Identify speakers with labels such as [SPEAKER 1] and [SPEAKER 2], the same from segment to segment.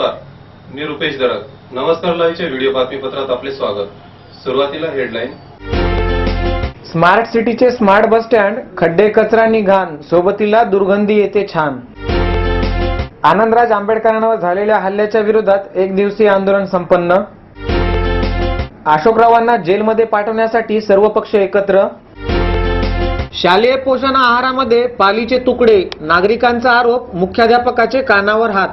[SPEAKER 1] नमस्कार मी रुपेश दरक नमस्कार लाईव्हच्या व्हिडिओ बातमीपत्रात आपले स्वागत. सुरुवातीला हेडलाईन.
[SPEAKER 2] स्मार्ट सिटीचे स्मार्ट बस स्टँड खड्डे कचरा आणि सोबतीला दुर्गंधी येते छान. आनंदराज आंबेडकरांवर झालेल्या हल्ल्याच्या विरोधात एक दिवसीय आंदोलन संपन्न. अशोकरावांना जेलमध्ये पाठवण्यासाठी सर्व पक्ष एकत्र. शालेय पोषण आहारामध्ये पालीचे तुकडे नागरिकांचा आरोप मुख्याध्यापकाचे कानावर हात.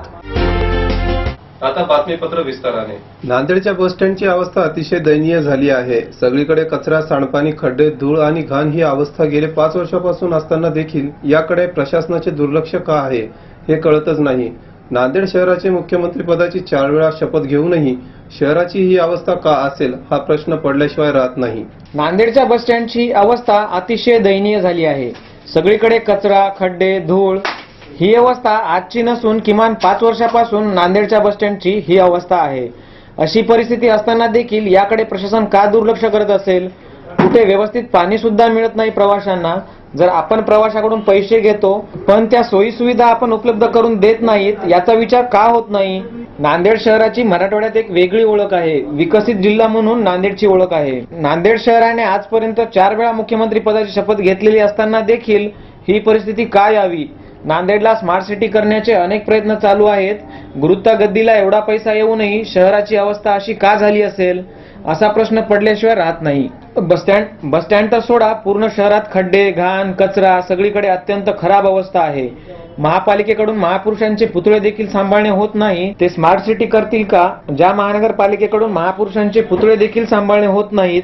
[SPEAKER 1] आता बातमीपत्र विस्ताराने.
[SPEAKER 3] नांदेडच्या बसस्टँडची अवस्था अतिशय दयनीय झाली आहे. सगळीकडे कचरा सांडपाणी खड्डे धूळ आणि घाण ही अवस्था गेले पाच वर्षापासून असताना देखील याकडे प्रशासनाचे दुर्लक्ष का आहे हे कळतच नाही. नांदेड शहराचे मुख्यमंत्री पदाची चार वेळा शपथ घेऊनही शहराची ही अवस्था का असेल हा प्रश्न पडल्याशिवाय राहत नाही.
[SPEAKER 2] नांदेडच्या बस स्टँडची अवस्था अतिशय दयनीय झाली आहे. सगळीकडे कचरा खड्डे धूळ ही अवस्था आजची नसून किमान पाच वर्षापासून नांदेडच्या बस स्टँडची ही अवस्था आहे. अशी परिस्थिती असताना देखील याकडे प्रशासन का दुर्लक्ष करत असेल? कुठे व्यवस्थित पाणी सुद्धा मिळत नाही प्रवाशांना. जर आपण प्रवाशाकडून पैसे घेतो पण त्या सोयी सुविधा आपण उपलब्ध करून देत नाहीत याचा विचार का होत नाही? नांदेड शहराची मराठवाड्यात एक वेगळी ओळख आहे विकसित जिल्हा म्हणून नांदेडची ओळख आहे. नांदेड शहराने आजपर्यंत चार वेळा मुख्यमंत्री पदाची शपथ घेतलेली असताना देखील ही परिस्थिती का यावी? नांदेडला स्मार्ट सिटी करण्याचे अनेक प्रयत्न चालू आहेत. गुरुत्ता गद्दीला एवढा पैसा येऊनही शहराची अवस्था अशी का झाली असेल? असा प्रश्न पडल्याशिवाय राहत नाही. बसस्टँड बसस्टँड तर सोडा पूर्ण शहरात खड्डे घाण कचरा सगळीकडे अत्यंत खराब अवस्था आहे. महापालिकेकडून महापुरुषांचे पुतळे देखील सांभाळणे होत नाही. ते स्मार्ट सिटी करतील का? ज्या महानगरपालिकेकडून महापुरुषांचे पुतळे देखील सांभाळणे होत नाहीत.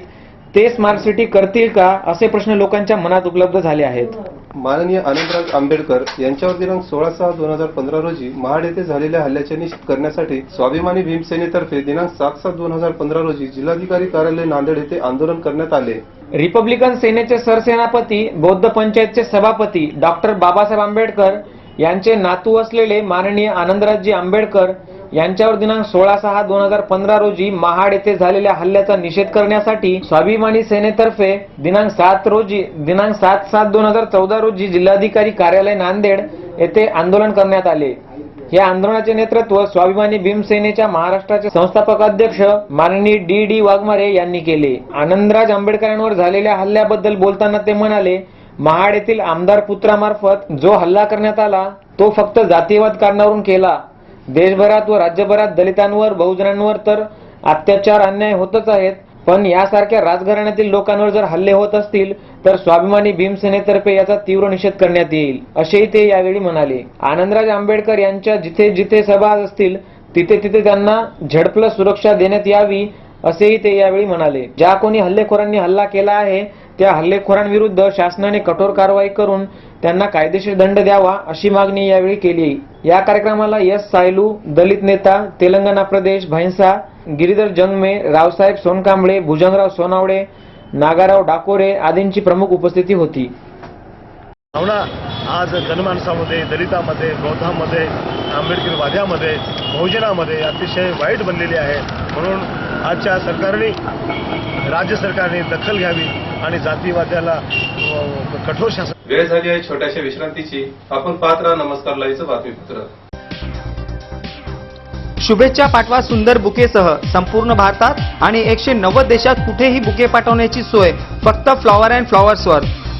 [SPEAKER 2] ते स्मार्ट सिटी करतील का? असे प्रश्न लोकांच्या मनात उपलब्ध झाले आहेत.
[SPEAKER 3] माननीय आनंदराज आंबेडकर यांच्यावर दिनांक सोळा सहा दोन हजार पंधरा रोजी महाड येथे झालेल्या हल्ल्याचे निश्चित करण्यासाठी स्वाभिमानी भीमसेनेतर्फे दिनांक सात सात दोन हजार पंधरा रोजी जिल्हाधिकारी कार्यालय नांदेड येथे आंदोलन करण्यात आले.
[SPEAKER 2] रिपब्लिकन सेनेचे सरसेनापती बौद्ध पंचायतचे सभापती डॉक्टर बाबासाहेब आंबेडकर यांचे नातू असलेले माननीय आनंदराजजी आंबेडकर यांच्यावर दिनांक सोळा सहा दोन हजार पंधरा रोजी महाड येथे झालेल्या हल्ल्याचा निषेध करण्यासाठी स्वाभिमानी सेनेतर्फे दिनांक सात रोजी दिनांक सात सात दोन हजार चौदा रोजी जिल्हाधिकारी कार्यालय नांदेड येथे आंदोलन करण्यात आले. या आंदोलनाचे नेतृत्व स्वाभिमानी भीमसेनेच्या महाराष्ट्राचे संस्थापक अध्यक्ष माननीय डी डी वाघमारे यांनी केले. आनंदराज आंबेडकरांवर झालेल्या हल्ल्याबद्दल बोलताना ते म्हणाले महाड येथील आमदार पुत्रामार्फत जो हल्ला करण्यात आला तो फक्त जातीयवाद कारणावरून केला. देशभरात व राज्यभरात दलितांवर बहुजनांवर तर अत्याचार अन्याय होतच आहेत. पण यासारख्या राजघराण्यातील लोकांवर जर हल्ले होत असतील तर स्वाभिमानी भीमसेनेतर्फे याचा तीव्र निषेध करण्यात येईल असेही ते यावेळी म्हणाले. आनंदराज आंबेडकर यांच्या जिथे जिथे सभा असतील तिथे तिथे त्यांना झडपलं सुरक्षा देण्यात यावी असेही ते यावेळी म्हणाले. ज्या कोणी हल्लेखोरांनी हल्ला केला आहे त्या हल्लेखोरांविरुद्ध शासनाने कठोर कारवाई करून त्यांना कायदेशीर दंड द्यावा अशी मागणी यावेळी केली. या कार्यक्रमाला यस सायलू दलित नेता तेलंगणा प्रदेश भैंसा गिरीधर जंगमे रावसाहेब सोनकांबळे भुजंगराव सोनावडे नागाराव डाकोरे आदींची प्रमुख उपस्थिती होती.
[SPEAKER 4] आज जनमानसामध्ये दलितामध्ये बौद्धामध्ये आंबेडकरवाद्यामध्ये बहुजनामध्ये अतिशय वाईट बनलेली आहे. म्हणून आजच्या सरकारने राज्य सरकारने दखल घ्यावी आणि जातीवाद्याला कठोर शासन
[SPEAKER 1] वेळ झाली आहे छोट्याशा विश्रांतीची. आपण पाहत राहा नमस्कार लाईव्हचं बातमीपत्र.
[SPEAKER 5] शुभेच्छा पाठवा सुंदर बुकेसह. संपूर्ण भारतात आणि एकशे नव्वद देशात कुठेही बुके पाठवण्याची सोय. फक्त फ्लॉवर अँड फ्लॉवर्सवर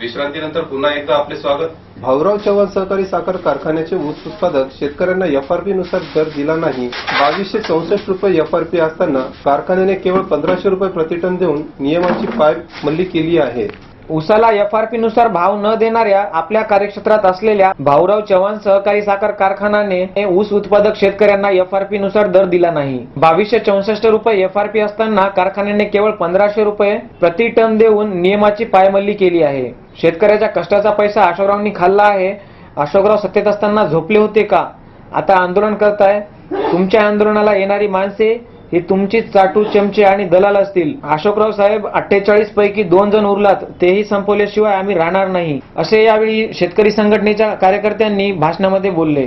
[SPEAKER 1] विश्रांतीनंतर पुन्हा एकदा आपले स्वागत.
[SPEAKER 3] भाऊराव चव्हाण सहकारी साखर कारखान्याचे ऊस उत्पादक शेतकऱ्यांना एफआरपी नुसार दर दिला नाही. बावीसशे चौसष्ट रुपये एफआरपी असताना कारखान्याने केवळ पंधराशे रुपये प्रतिटन देऊन नियमाची पायमल्ली केली आहे.
[SPEAKER 2] उसाला पी नुसार भाव न देणाऱ्या आपल्या कार्यक्षेत्रात असलेल्या भाऊराव चव्हाण सहकारी साखर कारखानाने ऊस उत्पादक शेतकऱ्यांना एफ आर पी नुसार दर दिला नाही. बावीसशे चौसष्ट रुपये एफआरपी असताना कारखान्याने केवळ पंधराशे रुपये प्रति टन देऊन नियमाची पायमल्ली केली आहे. शेतकऱ्याच्या कष्टाचा पैसा अशोकरावांनी खाल्ला आहे. अशोकराव सत्तेत असताना झोपले होते का? आता आंदोलन करताय. तुमच्या आंदोलनाला येणारी माणसे ही तुमचीच चाटू चमचे आणि दलाल असतील. अशोकराव साहेब अठ्ठेचाळीस पैकी दोन जण उरलात तेही संपवल्याशिवाय आम्ही राहणार नाही असे यावेळी शेतकरी संघटनेच्या कार्यकर्त्यांनी भाषणामध्ये बोलले.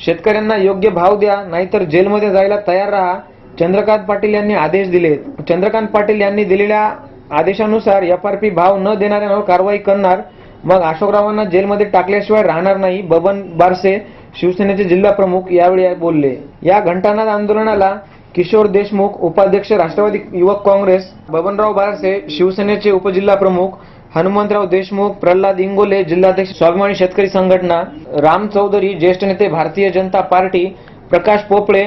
[SPEAKER 2] शेतकऱ्यांना योग्य भाव द्या नाहीतर जेलमध्ये जायला तयार राहा चंद्रकांत पाटील यांनी आदेश दिले चंद्रकांत पाटील यांनी दिलेल्या आदेशानुसार एफ आर पी भाव न देणाऱ्यांवर कारवाई करणार मग अशोकरावांना जेलमध्ये टाकल्याशिवाय राहणार नाही बबन बारसे शिवसेनेचे जिल्हा प्रमुख यावेळी बोलले. या घंटानाद आंदोलनाला किशोर देशमुख उपाध्यक्ष राष्ट्रवादी युवक काँग्रेस बबनराव बारसे शिवसेनेचे उपजिल्हा प्रमुख हनुमंतराव देशमुख प्रल्हाद इंगोले जिल्हाध्यक्ष स्वाभिमानी शेतकरी संघटना राम चौधरी ज्येष्ठ नेते भारतीय जनता पार्टी प्रकाश पोपळे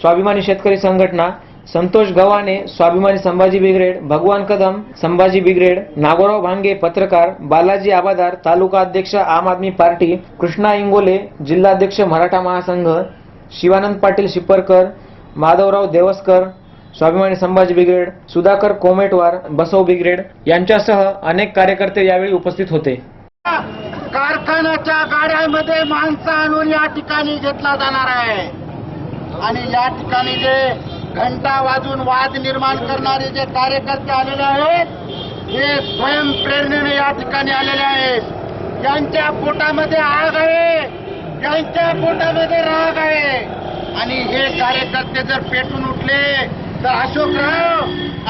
[SPEAKER 2] स्वाभिमानी शेतकरी संघटना संतोष गव्हाणे स्वाभिमानी संभाजी ब्रिगेड भगवान कदम संभाजी ब्रिगेड नागोराव भांगे पत्रकार बालाजी आबादार तालुका अध्यक्ष आम आदमी पार्टी कृष्णा इंगोले जिल्हाध्यक्ष मराठा महासंघ शिवानंद पाटील शिपरकर माधवराव देवस्कर स्वाभिमानी संभाजी ब्रिगेड सुधाकर कोमेटवार बसव ब्रिगेड यांच्यासह अनेक कार्यकर्ते यावेळी उपस्थित होते.
[SPEAKER 6] कारखान्याच्या गाड्यांमध्ये माणसं आणून या ठिकाणी घेतला जाणार आहे. आणि या ठिकाणी जे घंटा वाजून वाद निर्माण करणारे जे कार्यकर्ते आलेले आहेत हे स्वयंप्रेरणेने या ठिकाणी आलेले आहेत. यांच्या पोटामध्ये आग आहे. यांच्या पोटामध्ये राग आहे. आणि हे कार्यकर्ते जर पेटून उठले तर अशोकराव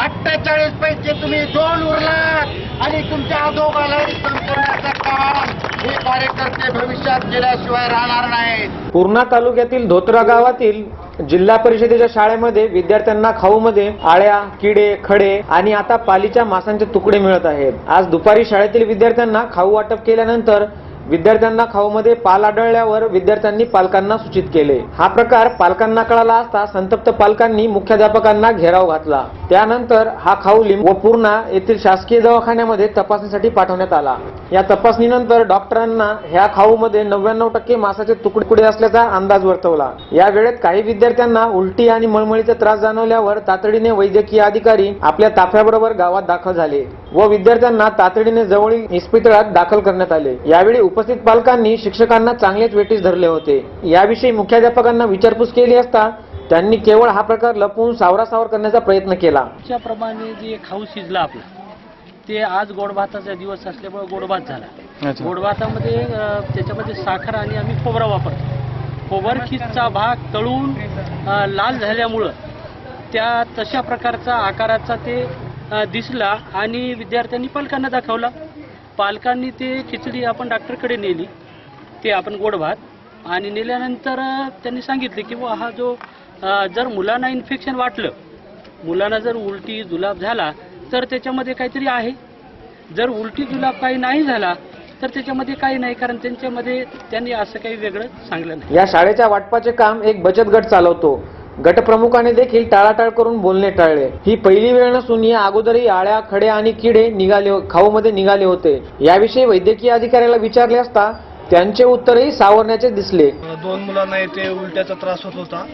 [SPEAKER 6] अठ्ठेचाळीस पैकी तुम्ही दोन उरलात. आणि तुमच्या आजोबाला संपवण्याचं काम हे कार्यकर्ते भविष्यात केल्याशिवाय राहणार नाहीत.
[SPEAKER 2] पूर्णा तालुक्यातील धोत्रा गावातील जिल्हा परिषदेच्या शाळेमध्ये विद्यार्थ्यांना खाऊमध्ये आळ्या किडे खडे आणि आता पालीच्या मासांचे तुकडे मिळत आहेत. आज दुपारी शाळेतील विद्यार्थ्यांना खाऊ वाटप केल्यानंतर विद्यार्थ्यांना खाऊमध्ये पाल आढळल्यावर विद्यार्थ्यांनी पालकांना सूचित केले. हा प्रकार पालकांना कळाला असता संतप्त पालकांनी मुख्याध्यापकांना घेराव घातला. त्यानंतर हा खाऊ लिंब व पूर्णा येथील शासकीय दवाखान्यामध्ये तपासणीसाठी पाठवण्यात आला. या तपासणीनंतर डॉक्टरांना ह्या खाऊमध्ये नव्याण्णव टक्के मासाचे तुकडे असल्याचा अंदाज वर्तवला. या वेळेत काही विद्यार्थ्यांना उलटी आणि मळमळीचा त्रास जाणवल्यावर तातडीने वैद्यकीय अधिकारी आपल्या ताफ्याबरोबर गावात दाखल झाले. व विद्यार्थ्यांना तातडीने जवळील इस्पितळात दाखल करण्यात आले. यावेळी उपस्थित पालकांनी शिक्षकांना चांगलेच वेटीस धरले होते. याविषयी मुख्याध्यापकांना विचारपूस केली असता त्यांनी केवळ हा प्रकार लपवून सावरासावर करण्याचा प्रयत्न केला.
[SPEAKER 7] प्रमाणे जे खाऊ शिजला आपला ते आज गोड भाताचा दिवस असल्यामुळे गोड भात झाला. गोड भातामध्ये अ, त्याच्यामध्ये साखर आणि आम्ही खोबरा वापरतो. खोबरखीचा भाग तळून लाल झाल्यामुळं त्या तशा प्रकारचा आकाराचा ते दिसला आणि विद्यार्थ्यांनी पालकांना दाखवला. पालकांनी ते खिचडी आपण डॉक्टरकडे नेली. ते आपण गोड भात आणि नेल्यानंतर त्यांनी सांगितले की बुवा हा जो जर मुलांना इन्फेक्शन वाटलं मुलांना जर उलटी जुलाब झाला तर त्याच्यामध्ये काहीतरी आहे. जर उलटी जुलाब काही नाही झाला तर त्याच्यामध्ये काही नाही कारण त्यांच्यामध्ये त्यांनी असं काही वेगळं सांगलं नाही.
[SPEAKER 2] या शाळेच्या वाटपाचे काम एक बचत गट चालवतो. गटप्रमुखाने देखील टाळाटाळ करून बोलणे टाळले. ही पहिली वेळ नसून या अगोदरही आळ्या खडे आणि किडे निघाले खाऊमध्ये निघाले होते. याविषयी वैद्यकीय अधिकाऱ्याला विचारले असता त्यांचे उत्तरही सावरण्याचे दिसले.
[SPEAKER 8] दोन मुलांना येथे उलट्याचा त्रास होत होता.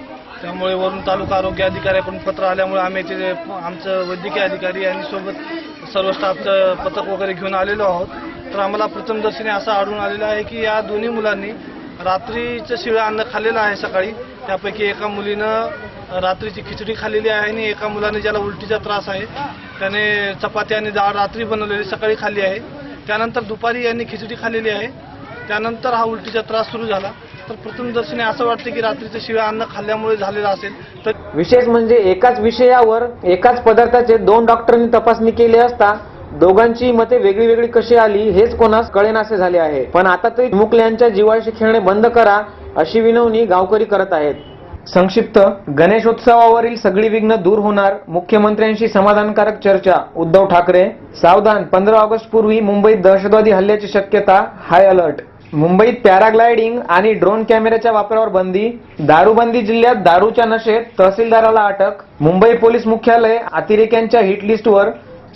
[SPEAKER 8] त्यामुळे वरून तालुका आरोग्य अधिकाऱ्याकडून पत्र आल्यामुळे आम्ही ते आमचं वैद्यकीय अधिकारी आणि सोबत सर्व स्टाफचं पथक वगैरे घेऊन आलेलो आहोत. तर आम्हाला प्रथमदर्शनी असं आढळून आलेलं आहे की या दोन्ही मुलांनी रात्रीचं शिळं अन्न खाल्लेलं आहे सकाळी. त्यापैकी एका मुलीनं रात्रीची खिचडी खाल्लेली आहे आणि एका मुलाने ज्याला उलटीचा त्रास आहे त्याने चपाती आणि डाळ रात्री बनवलेली सकाळी खाल्ली आहे. त्यानंतर दुपारी यांनी खिचडी खाल्लेली आहे. त्यानंतर हा उलटीचा त्रास सुरू झाला. तर प्रथमदर्शनी असं वाटतं की रात्रीचं शिवाय अन्न खाल्ल्यामुळे झालेलं असेल तर
[SPEAKER 2] विशेष म्हणजे एकाच विषयावर एकाच पदार्थाचे दोन डॉक्टरांनी तपासणी केली असता दोघांची मते वेगळी वेगळी कशी आली हेच कोणास कळेनासे झाले आहे. पण आता तरी मुकल्यांच्या जीवाशी खेळणे बंद करा अशी विनवणी गावकरी करत आहेत. संक्षिप्त गणेशोत्सवावरील सगळी विघ्न दूर होणार मुख्यमंत्र्यांशी समाधानकारक चर्चा. उद्धव ठाकरे सावधान पंधरा ऑगस्ट पूर्वी मुंबईत दहशतवादी हल्ल्याची शक्यता हाय अलर्ट मुंबईत पॅराग्लायडिंग आणि ड्रोन कॅमेऱ्याच्या वापरावर बंदी दारूबंदी जिल्ह्यात दारूच्या नशेत तहसीलदाराला अटक मुंबई पोलीस मुख्यालय अतिरेक्यांच्या हिट लिस्टवर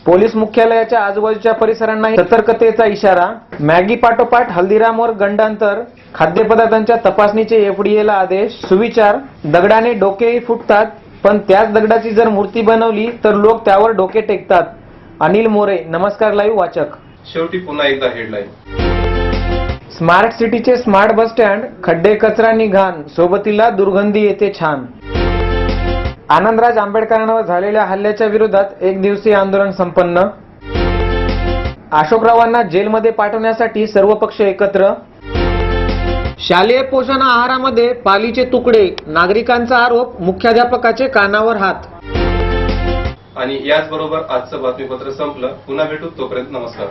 [SPEAKER 2] पोलीस मुख्यालयाच्या आजूबाजूच्या परिसरांना सतर्कतेचा इशारा मॅगी पाठोपाठ हल्दीरामवर गंडांतर खाद्यपदार्थांच्या तपासणीचे एफडीएला आदेश सुविचार दगडाने डोकेही फुटतात पण त्याच दगडाची जर मूर्ती बनवली तर लोक त्यावर डोके टेकतात. अनिल मोरे नमस्कार लाईव्ह वाचक.
[SPEAKER 1] शेवटी पुन्हा एकदा हेडलाईन
[SPEAKER 2] स्मार्ट सिटीचे स्मार्ट बस स्टँड खड्डे कचरा निघाण सोबतीला दुर्गंधी येते छान. आनंदराज आंबेडकरांवर झालेल्या हल्ल्याच्या विरोधात एक दिवसीय आंदोलन संपन्न. अशोकरावांना जेलमध्ये पाठवण्यासाठी सर्व पक्ष एकत्र. शालेय पोषण आहारामध्ये पालीचे तुकडे नागरिकांचा आरोप मुख्याध्यापकाचे कानावर हात.
[SPEAKER 3] आणि याचबरोबर आजचं बातमीपत्र संपलं. पुन्हा भेटू तोपर्यंत नमस्कार.